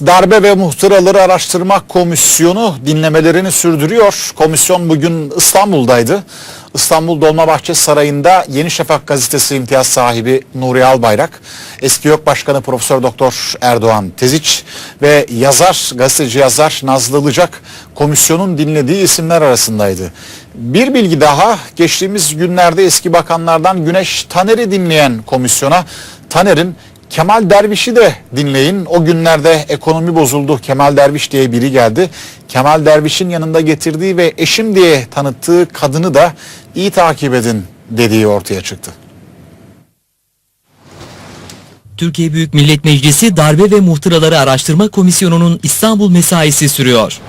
Darbe ve Muhtıraları Araştırma Komisyonu dinlemelerini sürdürüyor. Komisyon bugün İstanbul'daydı. İstanbul Dolmabahçe Sarayı'nda Yeni Şafak gazetesi imtiyaz sahibi Nuri Albayrak, eski YÖK Başkanı Profesör Doktor Erdoğan Teziç ve yazar, gazeteci yazar Nazlı Ilıcak komisyonun dinlediği isimler arasındaydı. Bir bilgi daha geçtiğimiz günlerde eski bakanlardan Güneş Taner'i dinleyen komisyona Taner'in Kemal Derviş'i de dinleyin. O günlerde ekonomi bozuldu. Kemal Derviş diye biri geldi. Kemal Derviş'in yanında getirdiği ve eşim diye tanıttığı kadını da iyi takip edin dediği ortaya çıktı. Türkiye Büyük Millet Meclisi Darbe ve Muhtıraları Araştırma Komisyonu'nun İstanbul mesaisi sürüyor.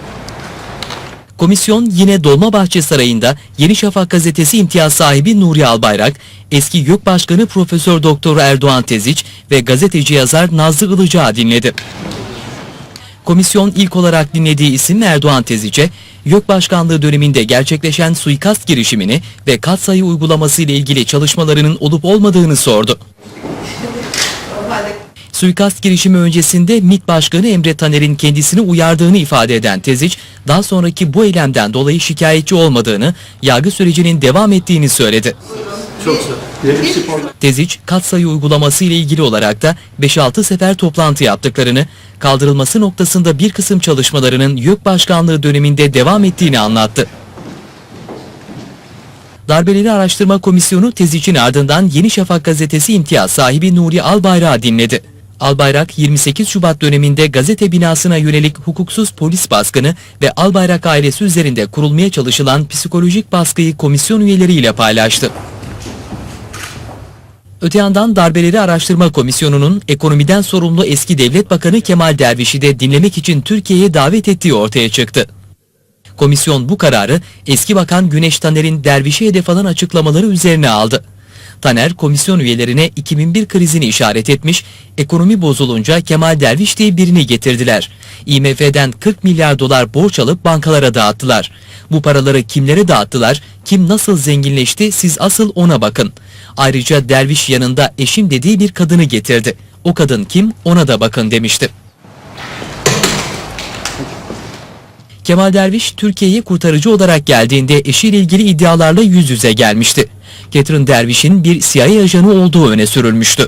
Komisyon yine Dolmabahçe Sarayı'nda Yeni Şafak gazetesi imtiyaz sahibi Nuri Albayrak, eski YÖK Başkanı Profesör Doktor Erdoğan Teziç ve gazeteci yazar Nazlı Ilıcak'ı dinledi. Komisyon ilk olarak dinlediği isim Erdoğan Teziç'e, YÖK Başkanlığı döneminde gerçekleşen suikast girişimini ve katsayı uygulaması ile ilgili çalışmalarının olup olmadığını sordu. Suikast girişimi öncesinde MİT Başkanı Emre Taner'in kendisini uyardığını ifade eden Teziç, daha sonraki bu eylemden dolayı şikayetçi olmadığını, yargı sürecinin devam ettiğini söyledi. Çok. Teziç, katsayı uygulaması ile ilgili olarak da 5-6 sefer toplantı yaptıklarını, kaldırılması noktasında bir kısım çalışmalarının YÖK Başkanlığı döneminde devam ettiğini anlattı. Darbeleri Araştırma Komisyonu Teziç'in ardından Yeni Şafak gazetesi imtiyaz sahibi Nuri Albayrak'ı dinledi. Albayrak 28 Şubat döneminde gazete binasına yönelik hukuksuz polis baskını ve Albayrak ailesi üzerinde kurulmaya çalışılan psikolojik baskıyı komisyon üyeleriyle paylaştı. Öte yandan Darbeleri Araştırma Komisyonu'nun ekonomiden sorumlu eski devlet bakanı Kemal Derviş'i de dinlemek için Türkiye'ye davet ettiği ortaya çıktı. Komisyon bu kararı eski bakan Güneş Taner'in Derviş'e hedef alan açıklamaları üzerine aldı. Taner komisyon üyelerine 2001 krizini işaret etmiş, ekonomi bozulunca Kemal Derviş diye birini getirdiler. IMF'den 40 milyar dolar borç alıp bankalara dağıttılar. Bu paraları kimlere dağıttılar, kim nasıl zenginleşti siz asıl ona bakın. Ayrıca Derviş yanında eşim dediği bir kadını getirdi. O kadın kim ona da bakın demişti. Kemal Derviş Türkiye'ye kurtarıcı olarak geldiğinde eşiyle ilgili iddialarla yüz yüze gelmişti. Catherine Derviş'in bir CIA ajanı olduğu öne sürülmüştü.